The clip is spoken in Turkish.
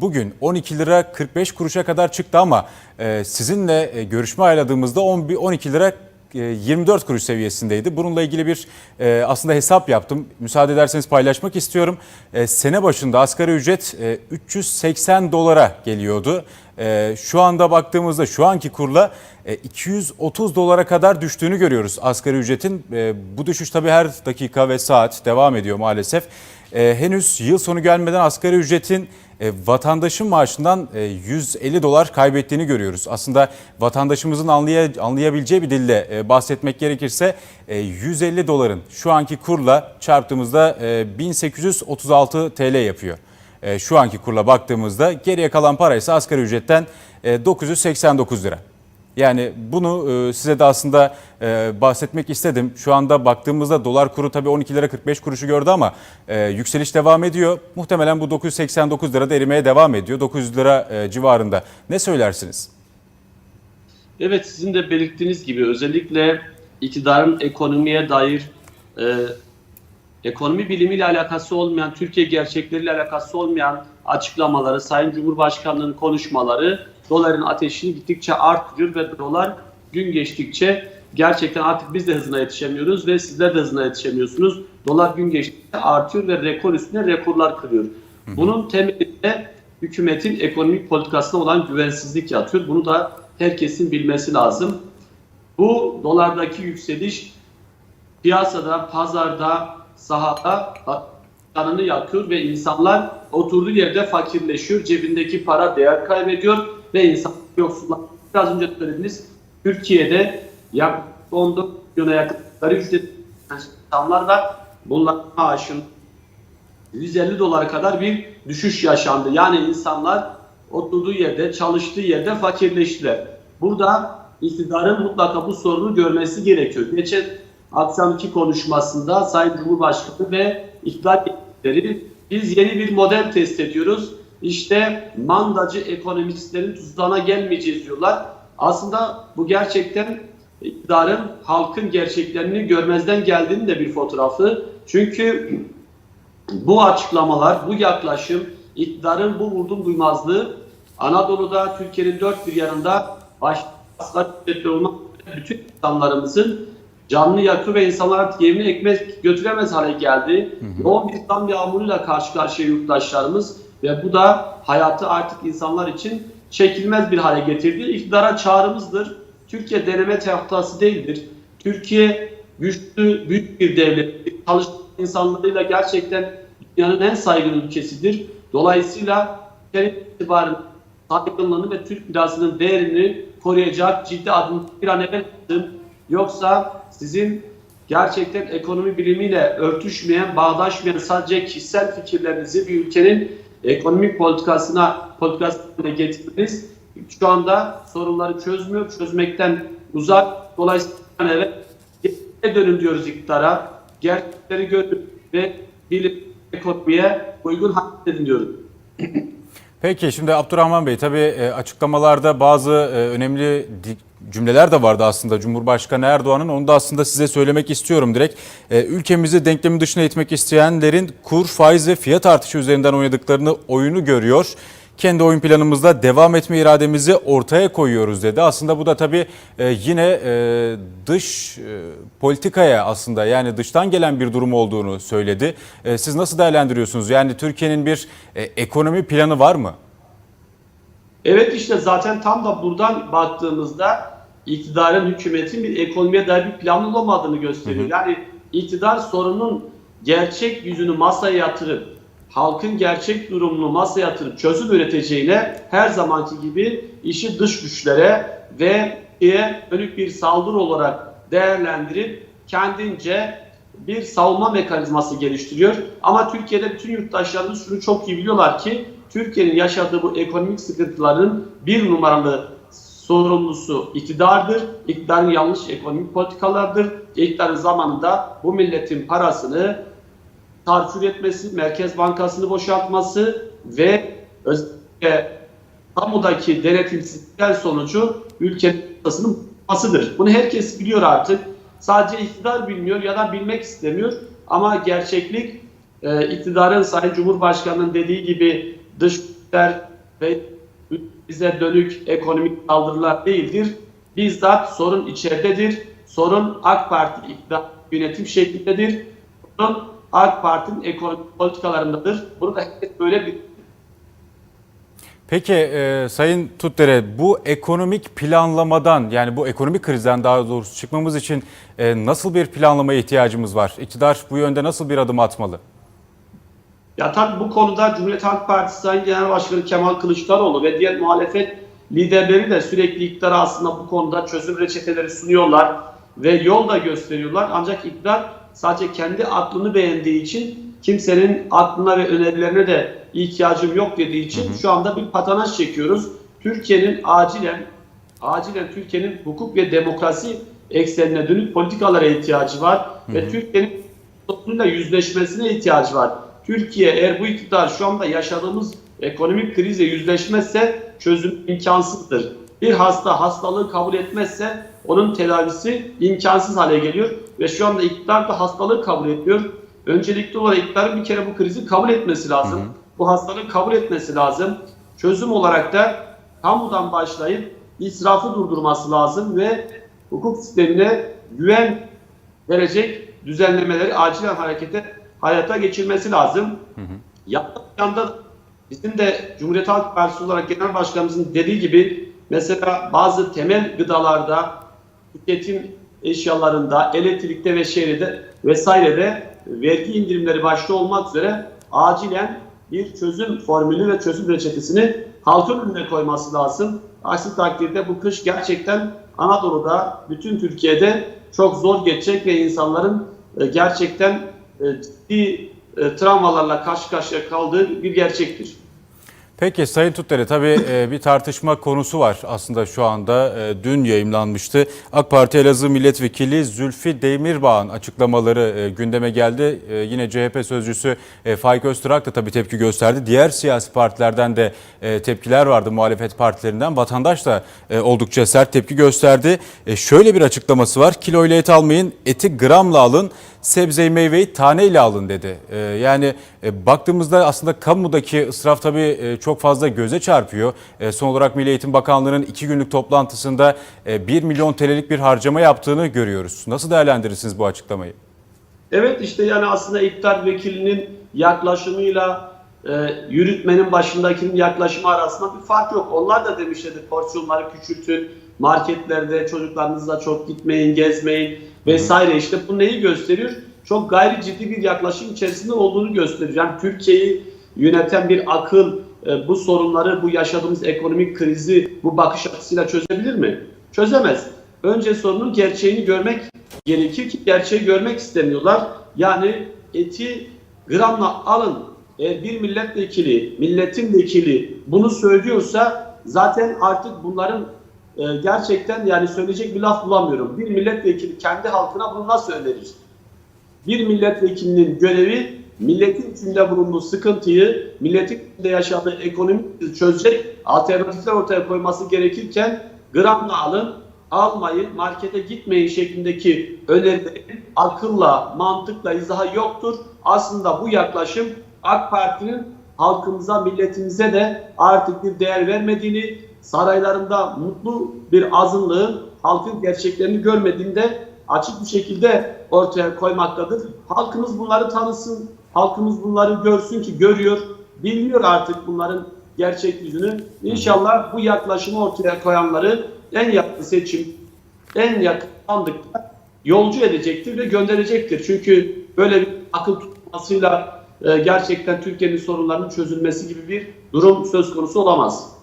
bugün 12 lira 45 kuruşa kadar çıktı ama e, sizinle e, görüşme ayarladığımızda 11 12 lira e, 24 kuruş seviyesindeydi. Bununla ilgili bir e, aslında hesap yaptım. Müsaade ederseniz paylaşmak istiyorum. E, sene başında asgari ücret e, 380 dolara geliyordu. E, şu anda baktığımızda şu anki kurla e, 230 dolara kadar düştüğünü görüyoruz asgari ücretin. E, bu düşüş tabii her dakika ve saat devam ediyor maalesef. E, henüz yıl sonu gelmeden asgari ücretin e, vatandaşın maaşından e, 150 dolar kaybettiğini görüyoruz. Aslında vatandaşımızın anlaya, anlayabileceği bir dille e, bahsetmek gerekirse e, 150 doların şu anki kurla çarptığımızda e, 1836 TL yapıyor. E, şu anki kurla baktığımızda geriye kalan para ise asgari ücretten e, 989 lira. Yani bunu e, size de aslında e, bahsetmek istedim. Şu anda baktığımızda dolar kuru tabii 12 lira 45 kuruşu gördü ama e, yükseliş devam ediyor. Muhtemelen bu 989 lira da erimeye devam ediyor. 900 lira civarında. Ne söylersiniz? Evet sizin de belirttiğiniz gibi özellikle iktidarın ekonomiye dair e, ekonomi bilimiyle alakası olmayan, Türkiye gerçekleriyle alakası olmayan açıklamaları, Sayın Cumhurbaşkanı'nın konuşmaları doların ateşini gittikçe artırıyor ve dolar gün geçtikçe gerçekten artık biz de hızına yetişemiyoruz ve sizler de hızına yetişemiyorsunuz. Dolar gün geçtikçe artıyor ve rekor üstüne rekorlar kırıyor. Bunun temelinde hükümetin ekonomik politikasına olan güvensizlik yatıyor. Bunu da herkesin bilmesi lazım. Bu dolardaki yükseliş piyasada, pazarda, sahada canını yakıyor ve insanlar oturduğu yerde fakirleşiyor. Cebindeki para değer kaybediyor ve insan yoksullar. Biraz önce söylediniz. Türkiye'de yaklaşık 14 milyona yakın asgari ücret insanlar var. Bunların maaşın 150 dolara kadar bir düşüş yaşandı. Yani insanlar oturduğu yerde, çalıştığı yerde fakirleştiler. Burada iktidarın mutlaka bu sorunu görmesi gerekiyor. Geçen akşamki konuşmasında Sayın Cumhurbaşkanı ve iktidar biz yeni bir model test ediyoruz. İşte mandacı ekonomistlerin tuzağına gelmeyeceğiz diyorlar. Aslında bu gerçekten iktidarın halkın gerçeklerini görmezden geldiğinin de bir fotoğrafı. Çünkü bu açıklamalar, bu yaklaşım, iktidarın bu vurdum duymazlığı Anadolu'da, Türkiye'nin dört bir yanında başta olmak bütün insanlarımızın canlı yakıyor ve insanlar artık evine ekmek götüremez hale geldi. Yoğun bir zam yağmuruyla karşı karşıya yurttaşlarımız ve bu da hayatı artık insanlar için çekilmez bir hale getirdi. İktidara çağrımızdır. Türkiye deneme tahtası değildir. Türkiye güçlü, büyük bir devlet. Çalışan insanlarıyla gerçekten dünyanın en saygın ülkesidir. Dolayısıyla itibaren saygınlığını ve Türk lirasının değerini koruyacak ciddi adım bir an evvel atın. Yoksa sizin gerçekten ekonomi bilimiyle örtüşmeyen, bağdaşmayan sadece kişisel fikirlerinizi bir ülkenin ekonomik politikasına politikasına getirmeniz şu anda sorunları çözmüyor, çözmekten uzak. Dolayısıyla evet, geriye dönün diyoruz iktidara. Gerçekleri görün ve bilim ekonomiye uygun hareket edin diyoruz. Peki şimdi Abdurrahman Bey tabii e, açıklamalarda bazı e, önemli cümleler de vardı aslında Cumhurbaşkanı Erdoğan'ın. Onu da aslında size söylemek istiyorum direkt. E, Ülkemizi denklemin dışına itmek isteyenlerin kur, faiz ve fiyat artışı üzerinden oynadıklarını oyunu görüyor. Kendi oyun planımızda devam etme irademizi ortaya koyuyoruz dedi. Aslında bu da tabii e, yine e, dış e, politikaya aslında yani dıştan gelen bir durum olduğunu söyledi. Siz nasıl değerlendiriyorsunuz? Yani Türkiye'nin bir ekonomi planı var mı? Evet işte zaten tam da buradan baktığımızda iktidarın, hükümetin bir ekonomiye dair bir planı olmadığını gösteriyor. Yani iktidar sorunun gerçek yüzünü masaya yatırıp, halkın gerçek durumunu masaya yatırıp çözüm üreteceğine her zamanki gibi işi dış güçlere ve dönük bir saldırı olarak değerlendirip kendince bir savunma mekanizması geliştiriyor. Ama Türkiye'de bütün yurttaşlarımız şunu çok iyi biliyorlar ki Türkiye'nin yaşadığı bu ekonomik sıkıntıların bir numaralı sorumlusu iktidardır. İktidarın yanlış ekonomik politikalardır. İktidarın zamanında bu milletin parasını tarfür etmesi, Merkez Bankası'nı boşaltması ve özellikle kamudaki denetimsizlikler sonucu ülkenin parasının basıdır. Bunu herkes biliyor artık. Sadece iktidar bilmiyor ya da bilmek istemiyor. Ama gerçeklik e, iktidarın Sayın Cumhurbaşkanı'nın dediği gibi dış ve bize dönük ekonomik saldırılar değildir. Bizzat sorun içeridedir. Sorun AK Parti iktidar yönetim şeklindedir. Sorun AK Parti'nin ekonomik politikalarındadır. Bunu da herkes böyle bir Peki e, Sayın Tutdere bu ekonomik planlamadan yani bu ekonomik krizden daha doğrusu çıkmamız için e, nasıl bir planlamaya ihtiyacımız var? İktidar bu yönde nasıl bir adım atmalı? Ya tabii bu konuda Cumhuriyet Halk Partisi Sayın Genel Başkanı Kemal Kılıçdaroğlu ve diğer muhalefet liderleri de sürekli iktidara aslında bu konuda çözüm reçeteleri sunuyorlar ve yol da gösteriyorlar. Ancak iktidar sadece kendi aklını beğendiği için kimsenin aklına ve önerilerine de ihtiyacım yok dediği için şu anda bir patanaj çekiyoruz. Türkiye'nin acilen acilen Türkiye'nin hukuk ve demokrasi eksenine dönük politikalara ihtiyacı var ve Türkiye'nin toplumuyla yüzleşmesine ihtiyacı var. Türkiye eğer bu iktidar şu anda yaşadığımız ekonomik krize yüzleşmezse çözüm imkansızdır. Bir hasta hastalığı kabul etmezse onun tedavisi imkansız hale geliyor ve şu anda iktidar da hastalığı kabul ediyor. Öncelikli olarak iktidarın bir kere bu krizi kabul etmesi lazım. Bu hastalığı kabul etmesi lazım. Çözüm olarak da kamudan başlayıp israfı durdurması lazım ve hukuk sistemine güven verecek düzenlemeleri acilen harekete hayata geçirmesi lazım. Yaptığı yanda bizim de Cumhuriyet Halk Partisi olarak Genel Başkanımızın dediği gibi mesela bazı temel gıdalarda, tüketim eşyalarında, elektrikte ve şehride vesairede vergi indirimleri başta olmak üzere acilen bir çözüm formülü ve çözüm reçetesini halkın önüne koyması lazım. Aksi takdirde bu kış gerçekten Anadolu'da, bütün Türkiye'de çok zor geçecek ve insanların e, gerçekten ciddi e, travmalarla karşı karşıya kaldığı bir gerçektir. Peki Sayın Tutdere tabii e, bir tartışma konusu var aslında şu anda e, dün yayımlanmıştı. AK Parti Elazığ Milletvekili Zülfü Demirbağ'ın açıklamaları e, gündeme geldi. E, Yine CHP sözcüsü e, Faik Öztürk da tabii tepki gösterdi. Diğer siyasi partilerden de e, tepkiler vardı muhalefet partilerinden. Vatandaş da e, oldukça sert tepki gösterdi. E, Şöyle bir açıklaması var. Kiloyla et almayın, eti gramla alın, sebzeyi meyveyi taneyle alın dedi. E, Yani e, baktığımızda aslında kamudaki ısraf tabii e, çok fazla göze çarpıyor. E, Son olarak Milli Eğitim Bakanlığı'nın iki günlük toplantısında e, 1 milyon TL'lik bir harcama yaptığını görüyoruz. Nasıl değerlendirirsiniz bu açıklamayı? Evet işte yani aslında iktidar vekilinin yaklaşımıyla e, yürütmenin başındakinin yaklaşımı arasında bir fark yok. Onlar da demişlerdi porsiyonları küçültün, marketlerde çocuklarınızla çok gitmeyin, gezmeyin vesaire. İşte bu neyi gösteriyor? Çok gayri ciddi bir yaklaşım içerisinde olduğunu gösteriyor. Yani Türkiye'yi yöneten bir akıl e, bu sorunları, bu yaşadığımız ekonomik krizi bu bakış açısıyla çözebilir mi? Çözemez. Önce sorunun gerçeğini görmek gerekir ki gerçeği görmek istemiyorlar. Yani eti gramla alın. Eğer bir milletvekili, milletin vekili bunu söylüyorsa zaten artık bunların e, gerçekten yani söyleyecek bir laf bulamıyorum. Bir milletvekili kendi halkına bunu nasıl önerir? Bir milletvekilinin görevi milletin içinde bulunduğu sıkıntıyı, milletin içinde yaşadığı ekonomik çözecek alternatifler ortaya koyması gerekirken gramla alın, almayın, markete gitmeyin şeklindeki önerilerin akılla, mantıkla izahı yoktur. Aslında bu yaklaşım AK Parti'nin halkımıza, milletimize de artık bir değer vermediğini, saraylarında mutlu bir azınlığın halkın gerçeklerini görmediğinde açık bir şekilde ortaya koymaktadır. Halkımız bunları tanısın, halkımız bunları görsün ki görüyor, biliyor artık bunların gerçek yüzünü. İnşallah bu yaklaşımı ortaya koyanları en yakın seçim, en yakın sandıkta yolcu edecektir ve gönderecektir. Çünkü böyle bir akıl tutmasıyla gerçekten Türkiye'nin sorunlarının çözülmesi gibi bir durum söz konusu olamaz.